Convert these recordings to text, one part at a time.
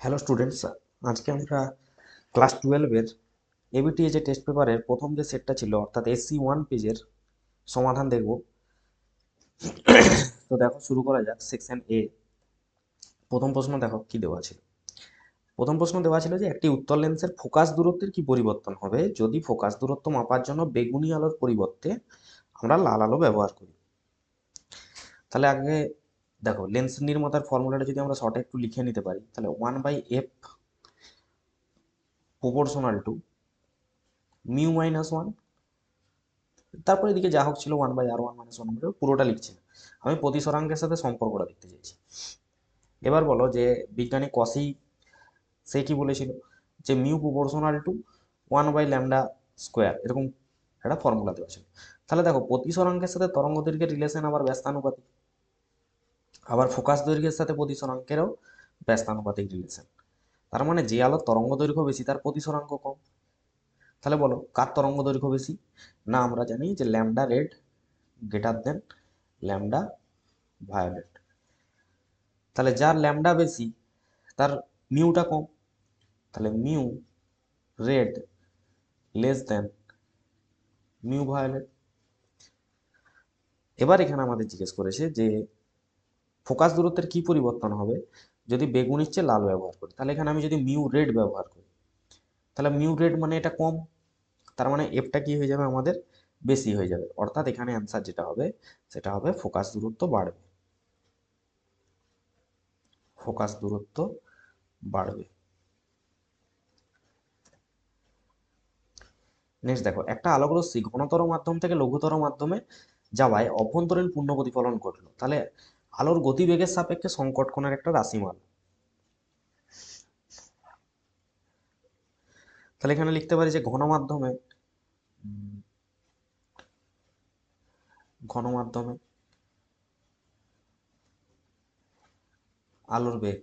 Hello students, আজকে আমরা class টুয়েলভের এবিটিএ যে টেস্ট পেপারের প্রথম যে সেটটা ছিল, অর্থাৎ এসসি ওয়ান পেজের সমাধান দেখব। তো দেখো, শুরু করা যাক সেকশন এ প্রথম প্রশ্ন দেখো, কি দেওয়া ছিল? প্রথম প্রশ্ন দেওয়া ছিল যে, একটি উত্তর লেন্সের ফোকাস দূরত্বের কি পরিবর্তন হবে? যদি ফোকাস দূরত্ব মাপার জন্য বেগুনি আলোর পরিবর্তে আমরা লাল আলো ব্যবহার করি। তাহলে আগে দেখো লেন্স নির্মাতার ফর্মুলাটা যদি আমরা শর্টে একটু লিখে নিতে পারি, তাহলে one by f proportional to mu minus one তারপরে এদিকে যা হোক ছিল one by r one minus one পুরোটা লিখছি। না আমি প্রতিসরাঙ্কের সাথে সম্পর্কটা দেখতে চাইছি। এবার বলো যে বিজ্ঞানী কসি, সে কি বলেছিল? যে mu proportional to one by lambda square এরকম একটা ফর্মুলা দেওয়া ছিল। তাহলে দেখো প্রতিসরাঙ্কের সাথে তরঙ্গ দৈর্ঘ্যের রিলেশন আবার ব্যস্তানুপাতিক। আবার ফোকাস দৈর্ঘ্যের সাথে প্রতিসরাঙ্কেরও ব্যস্তানুপাতিক রিলেশন। তার মানে যে আলোর তরঙ্গ দৈর্ঘ্য বেশি, তার প্রতিসরাঙ্ক কম। তাহলে বলো, কার তরঙ্গ দৈর্ঘ্য বেশি? না, আমরা জানি যে lambda red greater than lambda violet. তাহলে যার ল্যামডা বেশি, তার মিউটা কম। তাহলে mu red less than mu violet. এবার এখানে আমাদের জিজ্ঞেস করেছে যে ফোকাস দূরত্বের কি পরিবর্তন হবে? যদি বেগুনির চেয়ে লাল ব্যবহার করি, তাহলে এখানে আমি যদি মিউ রেড ব্যবহার করি, তাহলে মিউ রেড মানে এটা কম, তার মানে এফটা কি হয়ে যাবে? আমাদের বেশি হয়ে যাবে। অর্থাৎ এখানে অ্যান্সার যেটা হবে, সেটা হবে ফোকাস দূরত্ব বাড়বে। ফোকাস দূরত্ব বাড়বে। নেক্সট দেখো, একটা আলোকরশ্মি ঘনতর মাধ্যম থেকে লঘুতর মাধ্যমে যাওয়ায় অভ্যন্তরীণ পূর্ণ প্রতিফলন ঘটলো। তাহলে আলোর গতিবেগের সাপেক্ষে সংকট কোণের একটা রাশিমাল। তাহলে এখানে লিখতে পারি যে ঘন মাধ্যমে ঘন মাধ্যমে আলোর বেগ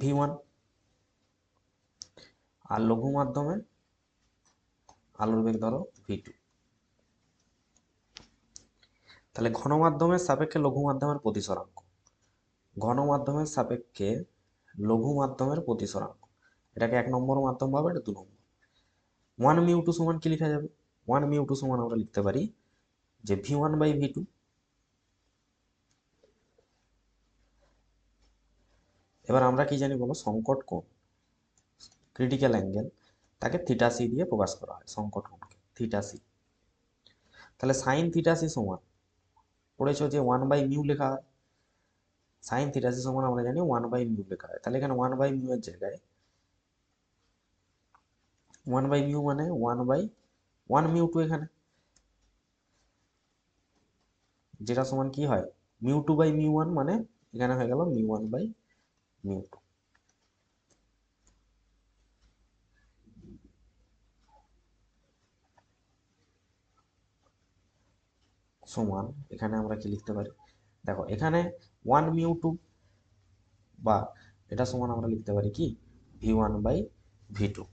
ভি ওয়ান, আর লঘু মাধ্যমে আলোর বেগ ধরো ভি টু। তাহলে ঘন মাধ্যমের সাপেক্ষে লঘু মাধ্যমের প্রতিসরাঙ্ক। ঘন মাধ্যমের সাপেক্ষে লঘু মাধ্যমের প্রতিসরাঙ্ক। এটাকে এক নম্বর মাধ্যম পাবে এটা দু নম্বর। ওয়ান মিউ টু সমান কি লেখা যাবে? ওয়ান মিউ টু সমান আমরা লিখতে পারি যে V one by V two এবার আমরা কি জানি বলো? সংকট কোণ। ক্রিটিক্যাল অ্যাঙ্গেল তাকে থিটা সি দিয়ে প্রকাশ করা হয়, সংকট কোণকে। থিটা সি তাহলে সাইন থিটা সি সমান পড়েছো যে ওয়ান বাই মিউ লেখা হয়? সাইন থিটাসি সমান আমরা জানি ওয়ান বাই মিউ লেখা হয়। তাহলে এখানে ওয়ান বাই মিউ এর জায়গায় ওয়ান বাই মিউ মানে one by one mu two এখানে। যেটা সমান কি হয়? Mu two by mu one মানে এখানে হয়ে গেল mu one by mu two সমান এখানে আমরা কি লিখতে পারি? দেখো, এখানে ওয়ান মিউ টু বা এটা সমান আমরা লিখতে পারি কি? V one by V two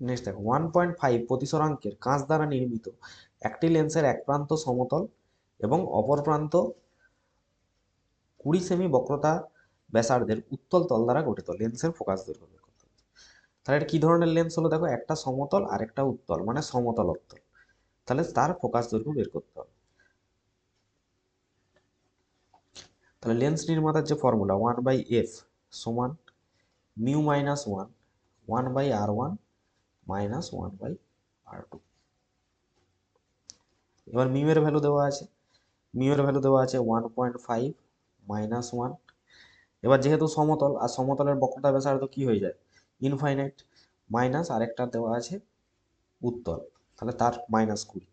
next দেখো ওয়ান পয়েন্ট ফাইভ প্রতিসরাঙ্কের কাঁচ দ্বারা নির্মিত একটি লেন্সের এক প্রান্ত সমতল এবং অপর প্রান্ত কুড়ি সেমি বক্রতা ব্যাসার্ধের উত্তল তল দ্বারা গঠিত। লেন্সের ফোকাস দৈর্ঘ্য তাহলে এটা কী ধরনের লেন্স হলো? দেখো, একটা সমতল আর একটা উত্তল মানে সমতল উত্তল তাহলে তার ফোকাস দৈর্ঘ্য বের করতে হবে। তাহলে লেন্স নির্মাতার যে ফর্মুলা ওয়ান বাই এফ সমান mu minus one one by R one minus one by R two এবার মিউ এর ভ্যালু দেওয়া আছে। মিউ এর ভ্যালু দেওয়া আছে one point five minus one এবার যেহেতু সমতল, আর সমতলের বক্রতা ব্যাসার্ধ কি হয়ে যায়? ইনফাইনাইট মাইনাস আরেকটা দেওয়া আছে উত্তল তাহলে তার মাইনাস কুড়ি।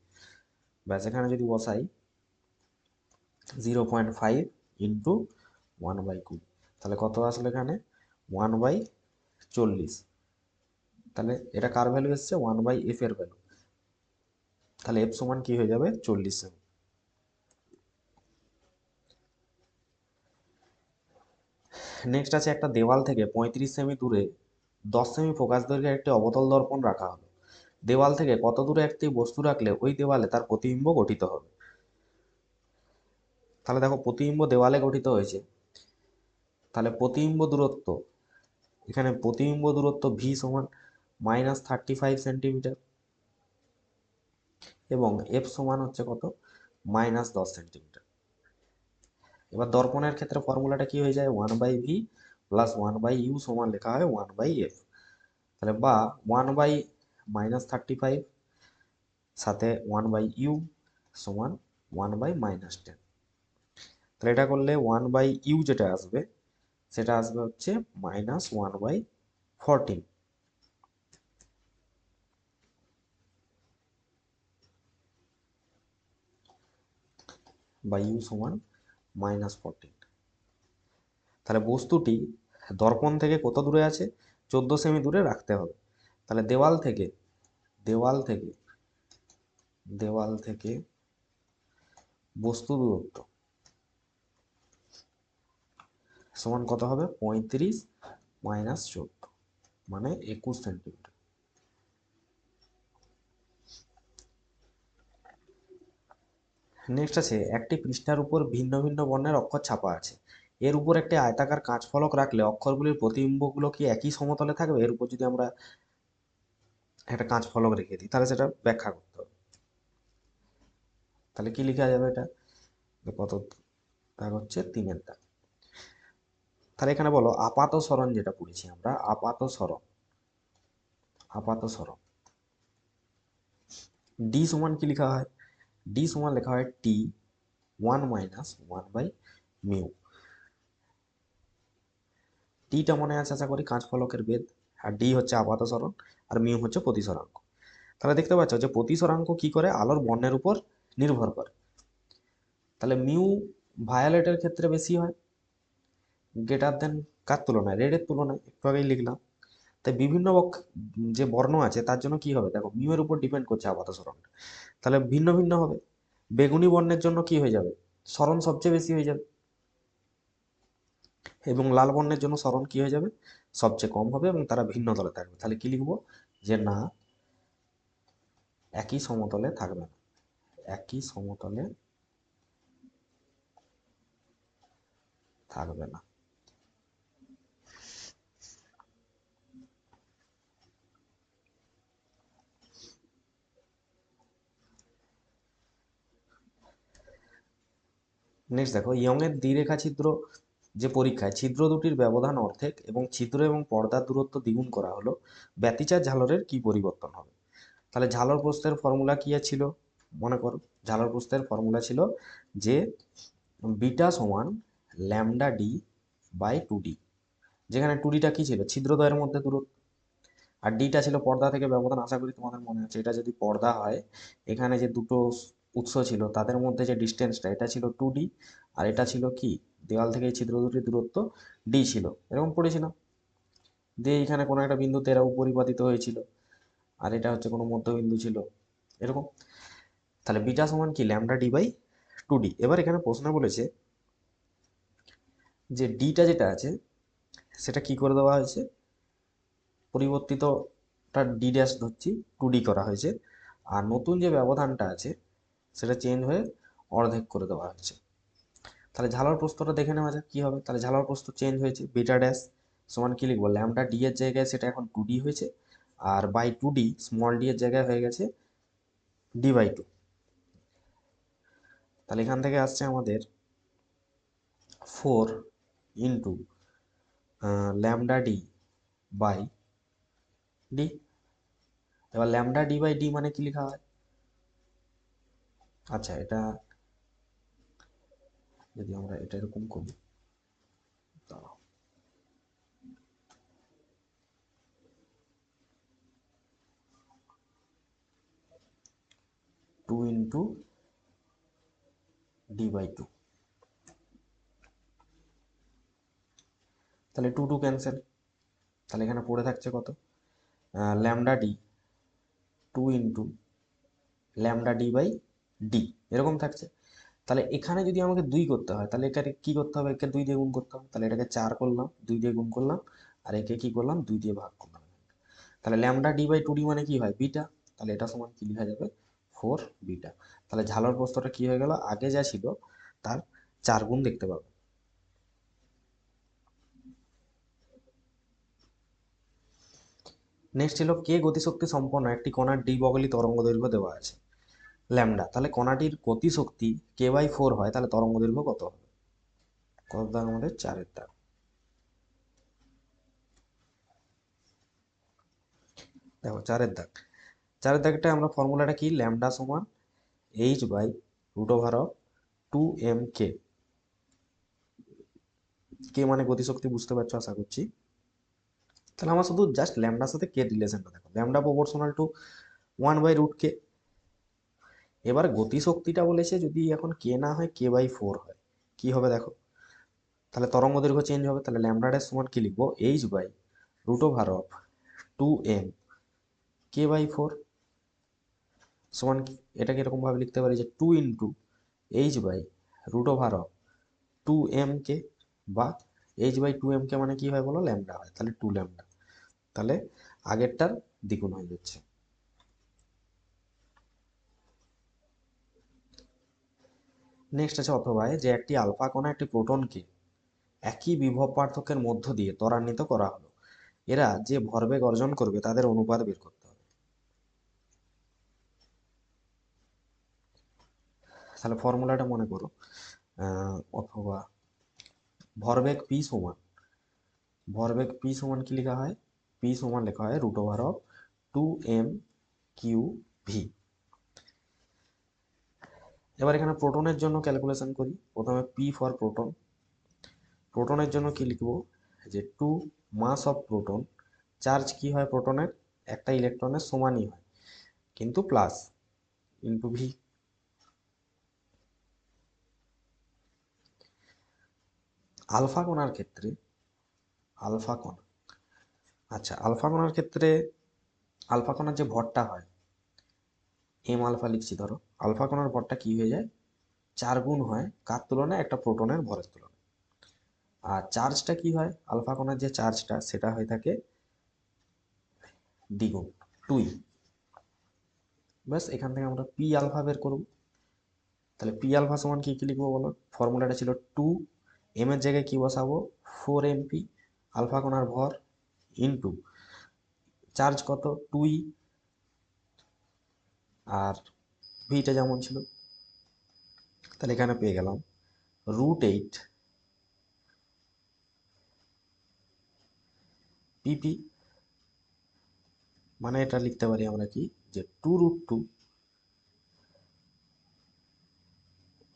ব্যাস, এখানে যদি বসাই zero point five into one by কুড়ি তাহলে কত আসলে এখানে? ওয়ান বাই চল্লিশ। তাহলে এটা কার ভ্যালু এসছে? ওয়ান বাই এফ এর ভ্যালু তাহলে এফ সমান কি হয়ে যাবে? চল্লিশ সেমি নেক্সট আছে একটা দেওয়াল থেকে পঁয়ত্রিশ সেমি দূরে দশ সেমি ফোকাস দৈর্ঘ্যের একটি অবতল দর্পণ রাখা হলো দেওয়াল থেকে কত দূরে একটি বস্তু রাখলে ওই দেওয়ালে তার প্রতিবিম্ব গঠিত হবে? তাহলে দেখো, প্রতিবিম্ব দেওয়ালে গঠিত হয়েছে। তাহলে প্রতিবিম্ব দূরত্ব, এখানে প্রতিবিম্ব দূরত্ব ভি সমান মাইনাস থার্টি ফাইভ সেন্টিমিটার এবং এফ সমান হচ্ছে কত? মাইনাস দশ সেন্টিমিটার এবার দর্পণের ক্ষেত্রে ফর্মুলাটা কি হয়ে যায়? One by V plus one by U সমান লেখা হয় ওয়ান বাই এফ তাহলে বা one by minus thirty five সাথে ওয়ান বাই ইউ সমান ওয়ান বাই মাইনাস টেন তাহলে এটা করলে ওয়ান বাই ইউ যেটা আসবে সেটা আসবে হচ্ছে মাইনাস ওয়ান বাই ফোরটিন বা ইউ সমান মাইনাস ফোরটিন তাহলে বস্তুটি দর্পণ থেকে কত দূরে আছে? চোদ্দ সেমি দূরে রাখতে হবে। তাহলে দেওয়াল থেকে দেওয়াল থেকে দেওয়াল থেকে বস্তু দূরত্ব সমান কত হবে? পঁয়ত্রিশ মাইনাস চোদ্দ মানে একুশ সেন্টিমিটার। নেক্সট আছে, একটি পৃষ্ঠার উপর ভিন্ন ভিন্ন বর্ণের অক্ষর ছাপা আছে। এর উপর একটি আয়তাকার কাঁচ ফলক রাখলে অক্ষরগুলির প্রতিবিম্বগুলো কি একই সমতলে থাকবে? এর উপর যদি আমরা একটা কাঁচ ফলক রেখে দিই, তাহলে সেটা ব্যাখ্যা করতে হবে। তাহলে কি লেখা যাবে এটা? কত দাগ হচ্ছে? তিনের দাগ। তাহলে এখানে বলো, আপাত সরণ যেটা পড়েছি আমরা, আপাত সরণ আপাত সরণ ডি সমান কি লেখা হয়? ডি সমান লেখা হয় T one minus one by mu টিটা মনে আছে আশা করি? কাঁচ ফলকের বেদ আর ডি হচ্ছে আপাত সরণ, আর মিউ হচ্ছে প্রতিসরাঙ্ক। তাহলে দেখতে পাচ্ছ যে প্রতিসরাঙ্ক কি করে? আলোর বর্ণের উপর নির্ভর করে। তাহলে মিউ ভায়োলেটের ক্ষেত্রে বেশি হয়, গ্রেটার দেন কার তুলনায়? রেডের তুলনায়, একটু আগেই লিখলাম। তাই বিভিন্ন যে বর্ণ আছে, তার জন্য কি হবে? দেখো মিউ এর উপর ডিপেন্ড করছে আপাত সরণটা তাহলে ভিন্ন ভিন্ন হবে। বেগুনি বর্ণের জন্য কি হয়ে যাবে? সরণ সবচেয়ে বেশি হয়ে যাবে। এবং লাল বর্ণের জন্য সরণ কি হয়ে যাবে? সবচেয়ে কম হবে এবং তারা ভিন্ন দলে থাকবে। তাহলে কি লিখব? যে না, একই সমতলে থাকবে না। একই সমতলে থাকবে না। নেক্সট দেখো ইয়ং ইয়ংয়ের দ্বিরেখা ছিদ্র যে পরীক্ষায় ছিদ্র দুটির ব্যবধান অর্ধেক এবং ছিদ্র এবং পর্দার দূরত্ব দ্বিগুণ করা হলো, ব্যতিচার ঝালরের কি পরিবর্তন হবে? তাহলে ঝালর প্রস্তের ফর্মুলা কি ছিল? মনে করো, ঝালর প্রস্তের ফর্মুলা ছিল যে বিটা সমান lambda D by two D, যেখানে টু ডিটা কী ছিল? ছিদ্রদ্বয়ের মধ্যে দূরত্ব। আর ডিটা ছিল পর্দা থেকে ব্যবধান, আশা করি তোমাদের মনে আছে। এটা যদি পর্দা হয়, এখানে যে দুটো উৎস ছিল, তাদের মধ্যে যে ডিস্টেন্সটা এটা ছিল টু ডি আর এটা ছিল কি? দেওয়াল থেকে ছিদ্র দুটির দূরত্ব ডি ছিল, এরকম পড়েছিলাম দিয়ে এখানে কোনো একটা বিন্দুতে এরা উপরিপাতিত হয়েছিল আর এটা হচ্ছে কোনো মধ্যবিন্দু ছিল, এরকম। তাহলে বিটা সমান কি? Lambda D by two D এবার এখানে প্রশ্ন বলেছে যে ডিটা যেটা আছে, সেটা কি করে দেওয়া হয়েছে? পরিবর্তিতটা ডি ড্যাশ ধরছি টু ডি করা হয়েছে। আর নতুন যে ব্যবধানটা আছে সেটা চেঞ্জ হয়ে অর্ধেক করে দেওয়া হচ্ছে। তাহলে ঝালার প্রস্তটা দেখে নেওয়া যাক কী হবে। তাহলে ঝালার প্রস্ত চেঞ্জ হয়েছে বিটা ড্যাশ সমান কি লিখব? ল্যামডা ডি এর জায়গায় সেটা এখন টু ডি হয়েছে আর by two D small D এর জায়গায় হয়ে গেছে ডি বাই টু তাহলে এখান থেকে আসছে আমাদের four into lambda D by D এবার ল্যামডা ডি বাই ডি মানে কি লেখা হয়? আচ্ছা এটা যদি আমরা এটা এরকম করি, দাঁড়াও। Two into D by two তাহলে টু টু ক্যান্সেল তাহলে এখানে পড়ে থাকছে কত? Lambda D two into lambda D by D এরকম থাকছে। তাহলে এখানে যদি আমাকে দুই করতে হয়, তাহলে এটাকে কি করতে হবে? একে দুই দিয়ে গুণ করতে হবে। তাহলে এটাকে চার করলাম, দুই দিয়ে গুণ করলাম, আর একে কি করলাম? দুই দিয়ে ভাগ করলাম। তাহলে lambda D by two D মানে কি হয়? বিটা। তাহলে এটা সমান কি লেখা যাবে? Four beta. তাহলে ঝালর প্রস্তটা কি হয়ে গেল? আগে যা ছিল, তার চার গুণ দেখতে পাবো। নেক্সট ছিল কে গতিশক্তি সম্পন্ন? একটি কণার ডি বগলি তরঙ্গ দৈর্ঘ্য দেওয়া আছে। ল্যামডা। তাহলে কণাটির গতিশক্তি কে বাই ফোর হয়, তাহলে তরঙ্গ দৈর্ঘ্য কত হবে? কত দাগ আমাদের? চারের দাগ। দেখো, চারের দাগ। চারের দাগটা আমরা ফর্মুলাটা কি? ল্যামডা সমান H by root over of two M K. K মানে গতিশক্তি বুঝতে পারছ? আশা করছি। তাহলে আমার শুধু জাস্ট ল্যামডার সাথে কে রিলেশনটা দেখো। Lambda proportional to one by root K. এবার গতিশক্তিটা বলেছে যদি এখন কে না হয় কে বাই ফোর হয়। কি হবে দেখো? তাহলে তরঙ্গ দৈর্ঘ্য চেঞ্জ হবে, তাহলে ল্যামডাটার সমান কি লিখব? H by root over of two M K by four সমান এটাকে এরকম ভাবে লিখতে পারি যে two into H by root over of two M K বা H by two M K মানে কি হয় বলো? ল্যামডা হয়। তাহলে টু ল্যামডা তাহলে আগেরটার দ্বিগুণ হয়ে যাচ্ছে। নেক্সট আছে অথবা যে একটি আলফা কণা একটি প্রোটনকে একই বিভব পার্থক্যের মধ্য দিয়ে ত্বরান্বিত করা হলো। এরা যে ভরবেগ অর্জন করবে তাদের অনুপাত বের করতে হবে। তাহলে ফর্মুলাটা মনে করো অথবা ভরবেগ পি সমান, ভরবেগ পি সমান কি লেখা হয়? পি সমান লেখা হয় root over of two M Q V এবার এখানে প্রোটনের জন্য ক্যালকুলেশন করি। প্রথমে পি ফর প্রোটন প্রোটনের জন্য কি লিখব? যে two mass of proton charge কি হয় প্রোটনের? একটা ইলেকট্রনের সমানই হয়। কিন্তু প্লাস ইন্টু ভি আলফা কণার ক্ষেত্রে, আলফা কণা। আচ্ছা আলফা কণার ক্ষেত্রে আলফা কণার যে ভরটা হয় এম আলফা লিখছি ধরো। আলফা কণার ভরটা কি হয়ে যায়? চার গুণ হয় কার তুলনায়? একটা প্রোটনের ভরের তুলনায়। আর চার্জটা কি হয়? আলফা কণার যে চার্জটা, সেটা হয়ে থাকে দ্বিগুণ টুই ব্যাস, এখান থেকে আমরা পি আলফা বের করব। তাহলে পি আলফা সমান কি কি লিখব বলো? ফর্মুলাটা ছিল টু, এম এর জায়গায় কি বসাবো? ফোর এমপি আলফা কণার ভর ইনটু চার্জ কত? টুই আর ভিটা যেমন ছিল। তাহলে এখানে পেয়ে গেলাম রুট এইট পিপি মানে এটা লিখতে পারি আমরা কি? যে টু রুট টু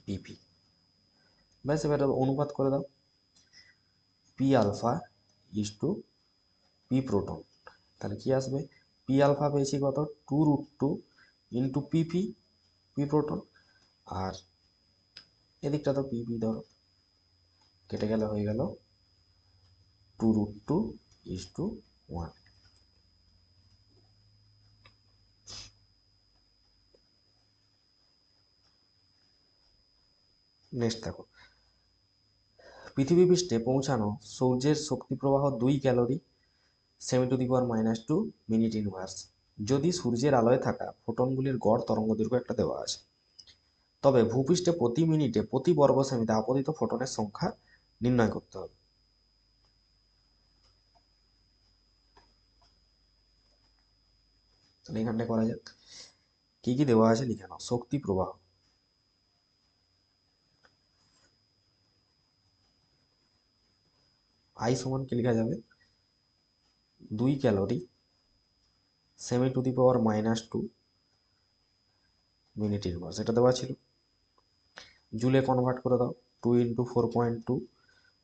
পিপি ব্যাস, এবার অনুপাত করে দাও। P alpha is to P proton তাহলে কি আসবে? পি আলফা পেয়েছি কত? Two root two into PP P proton, আর এদিকটা তো পিপি ধরো। কেটে গেলে হয়ে গেল two root two is to one. Next দেখো। পৃথিবী পৃষ্ঠে পৌঁছানো সূর্যের শক্তি প্রবাহ দুই calorie semi to the power minus two minute inverse. যদি সূর্যের আলোয় থাকা ফোটনগুলির গড় তরঙ্গ দৈর্ঘ্য একটা দেওয়া আছে। তবে ভূপৃষ্ঠে প্রতি মিনিটে প্রতি বর্গ সেমিতে আপতিত ফোটনের সংখ্যা নির্ণয় করতে হবে। তাহলে এখানটা করা যাক। কি কি দেওয়া আছে লিখে নাও। শক্তি প্রবাহ। আই সমান কি লেখা যাবে? দুই calorie semi to the power minus two minute inverse, এটা দেওয়া ছিল। জুলে কনভার্ট করে দাও two into four point two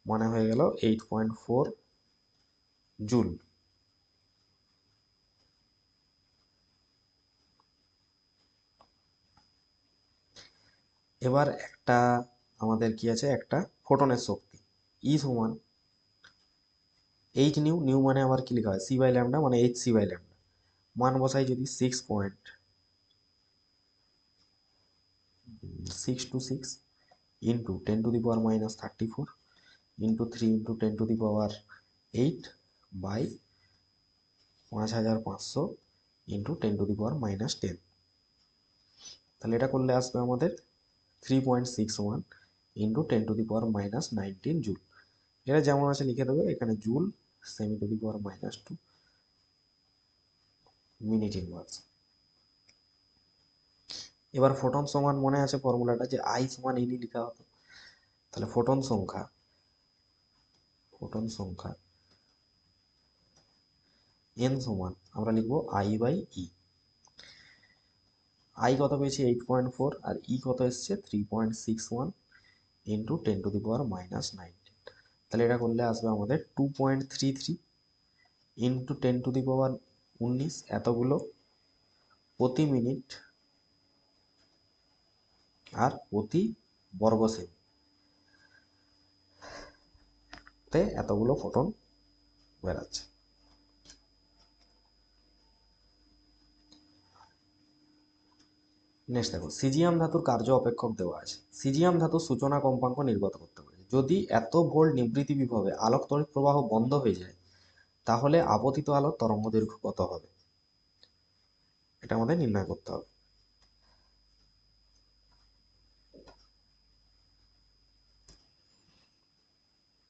মানে হয়ে গেল এইট পয়েন্ট ফোর জুল। এবার একটা আমাদের কি আছে? একটা ফোটনের শক্তি ই সমান এইট নিউ নিউ মানে আবার কি লেখা হয়? সি বাই ল্যামডা মানে এইচ সি বাই ল্যামডা মান বসাই যদি six point six two six into ten to the power minus thirty four into three into ten to the power eight by পাঁচ হাজার পাঁচশো into ten to the power minus ten তাহলে এটা করলে আসবে আমাদের three point six one into ten to the power minus nineteen joule এটা যেমন আছে লিখে দেবে, এখানে joule semi to the power minus two minute inverse এবার ফোটন সমান মনে আছে ফর্মুলাটা যে আই সমান ইনি লেখা হতো। তাহলে ফোটন সংখ্যা ফোটন সংখ্যা এন সমান আমরা লিখব আই বাই ই। আই কত পেয়েছি? এইট পয়েন্ট ফোর, আর ই কত এসছে? Three point six one into ten to the power minus nineteen. তাহলে এটা করলে আসবে আমাদের two point three three into ten to the power উনিশ, এতগুলো প্রতি মিনিট আর প্রতি বর্গ সেমি তে এতগুলো ফোটন বেরাচ্ছে নেক্সট দেখো, সিজিয়াম ধাতুর কার্য অপেক্ষক দেওয়া আছে। সিজিয়াম ধাতুর সূচনা কম্পাঙ্ক নির্গত করতে পারে। যদি এত ভোল্ট নিবৃত্তি বিভবে আলোক তড়িৎ প্রবাহ বন্ধ হয়ে যায় তাহলে আপতিত তরঙ্গ দৈর্ঘ্য কত হবে? এটা আমাদের নির্ণয় করতে হবে।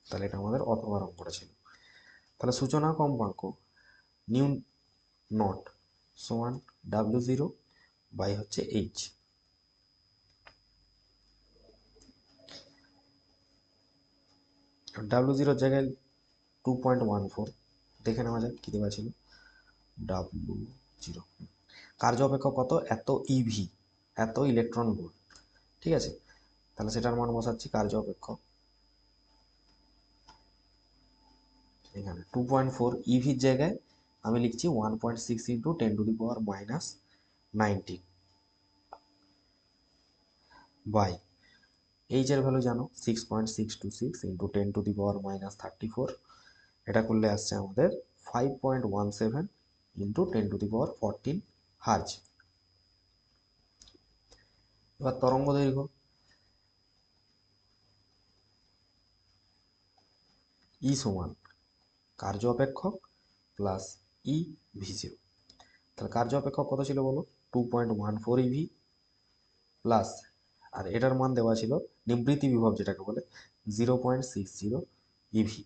তাহলে এটা আমাদের অথবার অঙ্কটা ছিল। তাহলে সূচনা কম্পাঙ্ক নিউ নট সমান ডাব্লিউ জিরো বাই হচ্ছে এইচ। ডাব্লিউ জিরোর জায়গায় টু পয়েন্ট ওয়ান ফোর দেখে নেওয়া যাক কী দেওয়া ছিল? ডাব্লিউ জিরো কার্য অপেক্ষক কত? এত ইভি এত ইলেকট্রন ভোল্ট ঠিক আছে? তাহলে সেটার মান বসাচ্ছি কার্য অপেক্ষক এখানে টু পয়েন্ট ফোর ইভির জায়গায় আমি লিখছি one point six into ten to the power minus nineteen by H এর ভ্যালু জানো? Six point six two six into ten to the power minus thirty four এটা করলে আসছে আমাদের five point one seven into ten to the power fourteen hertz এবার তরঙ্গ দৈর্ঘ্য। ই সমান কার্য অপেক্ষক প্লাস ই ভি জিরো তাহলে কার্য অপেক্ষক কত ছিল বলো? Two point one four eV plus আর এটার মান দেওয়া ছিল নিবৃত্তি বিভব যেটাকে বলে zero point six zero eV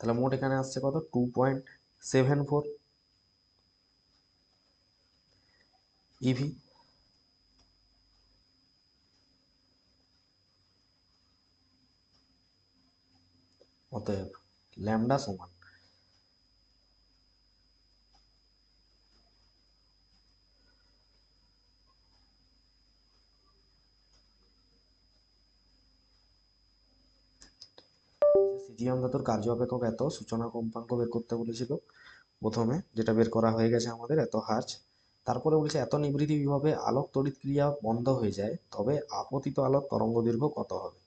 তাহলে মোট এখানে আসছে কত? Two point seven four eV অতএব ল্যামডা সমান সিজিএম ধাতুর কার্য অপেক্ষক এত, সূচনা কম্পাঙ্ক বের করতে বলেছিল প্রথমে, যেটা বের করা হয়ে গেছে আমাদের, এত হার্জ। তারপরে বলেছে, এত নিবৃত্তি বিভাবে আলোক তড়িৎ ক্রিয়া বন্ধ হয়ে যায়, তবে আপতিত আলোক তরঙ্গ দৈর্ঘ্য কত হবে?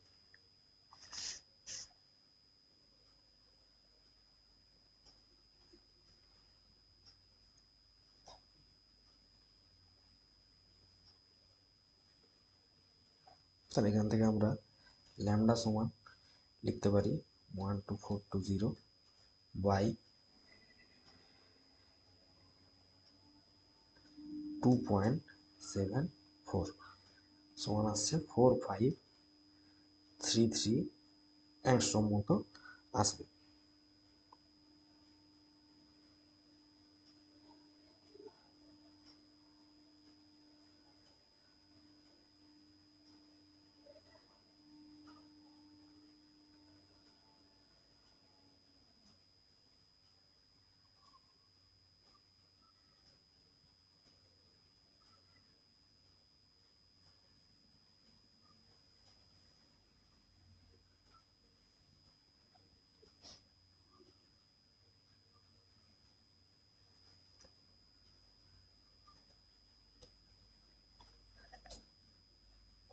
তাহলে এখান থেকে আমরা ল্যামডা সমান লিখতে পারি। One two four two zero by two point seven four সমান আসছে four five three three angstrom মতো আসবে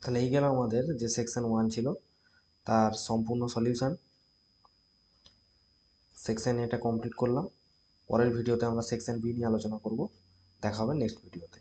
তাহলে এই গেল আমাদের যে সেকশন ওয়ান ছিল, তার সম্পূর্ণ সলিউশন সেকশন এটা কমপ্লিট করলাম। পরের ভিডিওতে আমরা সেকশন বি নিয়ে আলোচনা করব। দেখা হবে নেক্সট ভিডিওতে